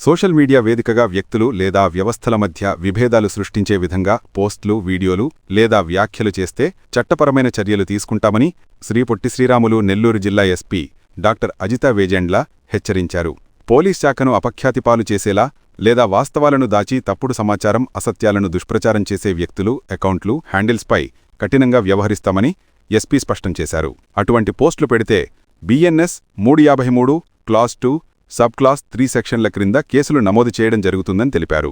Social media వేదికగా వ్యక్తులు లేదా వ్యవస్థల మధ్య విభేదాలు సృష్టించే విధంగా పోస్టులు వీడియోలు లేదా వ్యాఖ్యలు చేస్తే చట్టపరమైన చర్యలు తీసుకుంటామని శ్రీ పొట్టి శ్రీరాములు నెల్లూరు జిల్లా ఎస్పీ డాక్టర్ అజితా వేజెండ్ల హెచ్చరించారు. పోలీస్ శాఖను అపఖ్యాతిపాలు చేసేలా లేదా వాస్తవాలను దాచి తప్పుడు సమాచారం అసత్యాలను దుష్ప్రచారం చేసే వ్యక్తులు అకౌంట్లు హ్యాండిల్స్పై కఠినంగా వ్యవహరిస్తామని ఎస్పీ స్పష్టం చేశారు. అటువంటి పోస్టులు పెడితే బిఎన్ఎస్ మూడు యాభై మూడు class two sub class three సెక్షన్ల క్రింద కేసులు నమోదు చేయడం జరుగుతుందని తెలిపారు.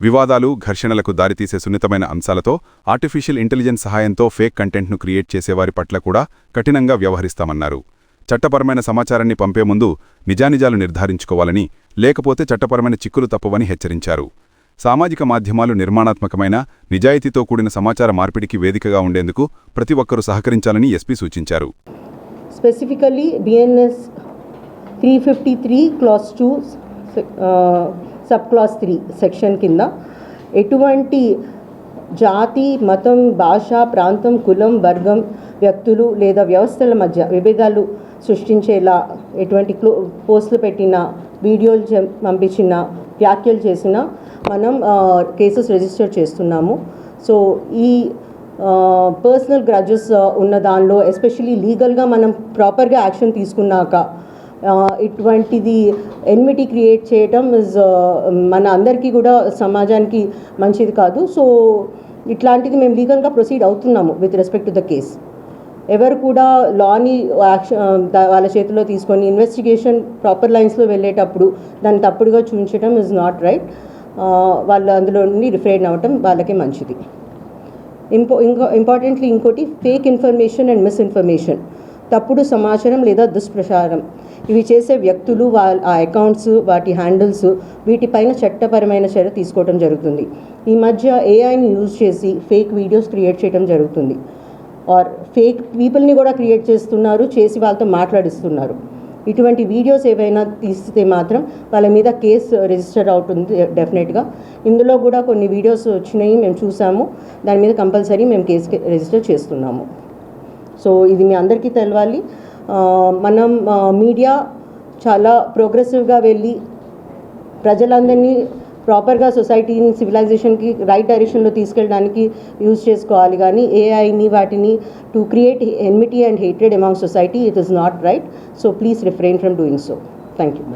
వివాదాలు ఘర్షణలకు దారితీసే సున్నితమైన అంశాలతో ఆర్టిఫిషియల్ ఇంటెలిజెన్స్ సహాయంతో ఫేక్ కంటెంట్ను క్రియేట్ చేసేవారి పట్ల కూడా కఠినంగా వ్యవహరిస్తామన్నారు. చట్టపరమైన సమాచారాన్ని పంపే ముందు నిజానిజాలు నిర్ధారించుకోవాలని లేకపోతే చట్టపరమైన చిక్కులు తప్పవని హెచ్చరించారు. సామాజిక మాధ్యమాలు నిర్మాణాత్మకమైన నిజాయితీతో కూడిన సమాచార మార్పిడికి వేదికగా ఉండేందుకు ప్రతి ఒక్కరూ సహకరించాలని ఎస్పీ సూచించారు. Three fifty three class two sub class three section కింద. ఎటువంటి జాతి మతం భాష ప్రాంతం కులం వర్గం వ్యక్తులు లేదా వ్యవస్థల మధ్య విభేదాలు సృష్టించేలా ఎటువంటి క్లో పోస్టులు పెట్టిన వీడియోలు పంపించిన వ్యాఖ్యలు చేసిన మనం కేసెస్ రిజిస్టర్ చేస్తున్నాము. సో ఈ పర్సనల్ గ్రడ్జెస్ ఉన్న దానిలో ఎస్పెషలీ లీగల్గా మనం ప్రాపర్గా యాక్షన్ తీసుకున్నాక ఇటువంటిది ఎన్మిటీ క్రియేట్ చేయటం ఇస్ uh, మన అందరికీ కూడా సమాజానికి మంచిది కాదు. సో ఇట్లాంటిది మేము లీగల్గా ప్రొసీడ్ అవుతున్నాము with respect to the case ఎవరు కూడా లాని యాక్షన్ వాళ్ళ చేతిలో తీసుకొని ఇన్వెస్టిగేషన్ ప్రాపర్ లైన్స్లో వెళ్ళేటప్పుడు దాన్ని తప్పుడుగా చూపించడం ఇస్ నాట్ రైట్ వాళ్ళు అందులో నుండి రిఫ్రైన్ అవ్వటం వాళ్ళకే మంచిది. ఇంపో ఇంకో ఇంపార్టెంట్లీ ఇంకోటి ఫేక్ ఇన్ఫర్మేషన్ అండ్ మిస్ఇన్ఫర్మేషన్ తప్పుడు సమాచారం లేదా దుష్ప్రచారం. ఇవి చేసే వ్యక్తులు వాళ్ళ ఆ అకౌంట్స్ వాటి హ్యాండిల్స్ వీటిపైన చట్టపరమైన చర్య తీసుకోవడం జరుగుతుంది. ఈ మధ్య ఏఐని యూజ్ చేసి ఫేక్ వీడియోస్ క్రియేట్ చేయడం జరుగుతుంది. ఆర్ ఫేక్ పీపుల్ని కూడా క్రియేట్ చేస్తున్నారు చేసి వాళ్ళతో మాట్లాడిస్తున్నారు. ఇటువంటి వీడియోస్ ఏవైనా తీస్తే మాత్రం వాళ్ళ మీద కేసు రిజిస్టర్ అవుతుంది డెఫినెట్గా ఇందులో కూడా కొన్ని వీడియోస్ వచ్చినాయి మేము చూసాము. దాని మీద కంపల్సరీ మేము కేసు రిజిస్టర్ చేస్తున్నాము. సో ఇది మీ అందరికీ తెలవాలి. మనం మీడియా చాలా ప్రోగ్రెసివ్గా వెళ్ళి ప్రజలందరినీ ప్రాపర్గా సొసైటీని సివిలైజేషన్కి రైట్ డైరెక్షన్లో తీసుకెళ్ళడానికి యూజ్ చేసుకోవాలి. కానీ ఏఐని వాటిని to create enmity and hatred among society it is not right so please refrain from doing so thank you